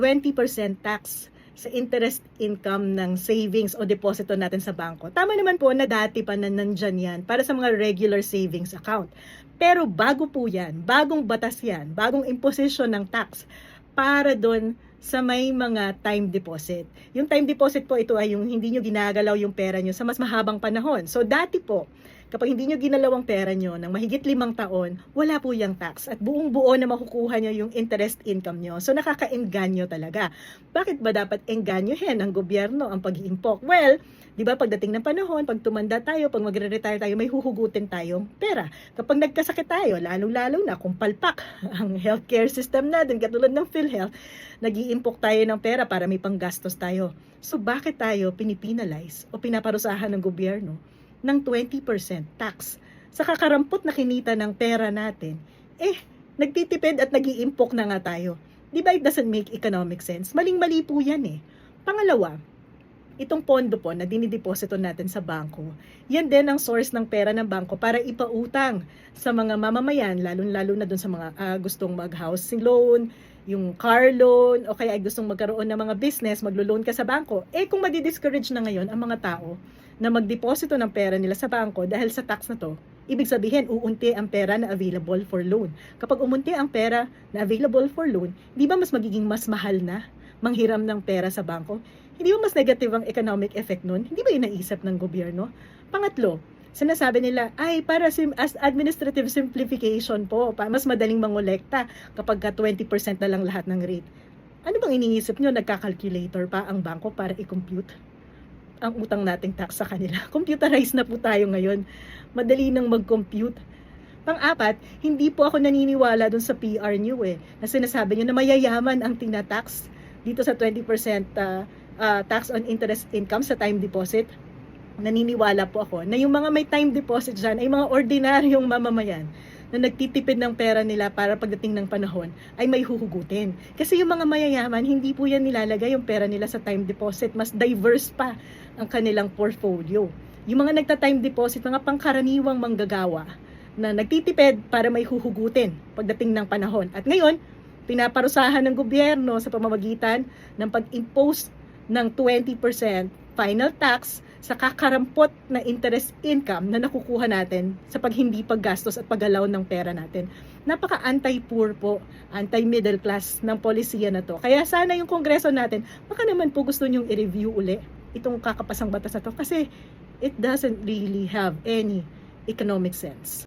20% tax sa interest income ng savings o deposito natin sa bangko. Tama naman po na dati pa na nandyan yan para sa mga regular savings account. Pero bago po yan, bagong batas yan, bagong imposition ng tax para doon sa may mga time deposit. Yung time deposit po ito ay yung hindi nyo ginagalaw yung pera nyo sa mas mahabang panahon. So dati po, kapag hindi nyo ginalaw ang pera nyo ng mahigit limang taon, wala po yung tax at buong buo na makukuha nyo yung interest income nyo. So nakaka-engganyo talaga. Bakit ba dapat engganyohin ng gobyerno ang pag-iimpok? Well, di ba pagdating ng panahon, pag tumanda tayo, pag magre-retire tayo, may huhugutin tayong pera. Kapag nagkasakit tayo, lalong-lalo na kung palpak ang healthcare system natin, katulad ng PhilHealth, nag iimpok tayo ng pera para may panggastos tayo. So bakit tayo pinipinalize o pinaparusahan ng gobyerno ng 20% tax sa kakarampot na kinita ng pera natin? Eh, nagtitipid at nag iimpok na nga tayo. Di ba it doesn't make economic sense? Maling-mali po yan eh. Pangalawa, itong pondo po na dinideposito natin sa bangko, yan din ang source ng pera ng bangko para ipautang sa mga mamamayan, lalo-lalo na dun sa mga ah, gustong mag-housing loan, yung car loan, o kaya ay gustong magkaroon ng mga business, maglo-loan ka sa bangko. Eh kung madi-discourage na ngayon ang mga tao na magdeposito ng pera nila sa bangko dahil sa tax na to, ibig sabihin uunti ang pera na available for loan. Kapag umunti ang pera na available for loan, di ba mas magiging mas mahal na manghiram ng pera sa bangko? Hindi ba mas negative ang economic effect nun? Hindi ba yun naisip ng gobyerno? Pangatlo, sinasabi nila, ay para sim as administrative simplification po, pa, mas madaling mangolekta kapag ka 20% na lang lahat ng rate. Ano bang iniisip nyo? Nagka-calculator pa ang bangko para i-compute ang utang nating tax sa kanila. Computerized na po tayo ngayon. Madali nang mag-compute. Pang-apat, hindi po ako naniniwala dun sa PR nyo eh, na sinasabi nyo na mayayaman ang tinatax dito sa 20% uh, uh, tax on interest income sa time deposit. Naniniwala po ako na yung mga may time deposit dyan ay mga ordinaryong mamamayan na nagtitipid ng pera nila para pagdating ng panahon ay may huhugutin. Kasi yung mga mayayaman, hindi po yan nilalagay yung pera nila sa time deposit. Mas diverse pa ang kanilang portfolio. Yung mga nagta-time deposit, mga pangkaraniwang manggagawa na nagtitipid para may huhugutin pagdating ng panahon. At ngayon, pinaparusahan ng gobyerno sa pamamagitan ng pag-impose ng 20% final tax sa kakarampot na interest income na nakukuha natin sa pag hindi paggastos at paggalaw ng pera natin. Napaka anti-poor po, anti-middle class ng polisiya na to. Kaya sana yung kongreso natin, baka naman po gusto nyong i-review uli itong kakapasang batas na to kasi it doesn't really have any economic sense.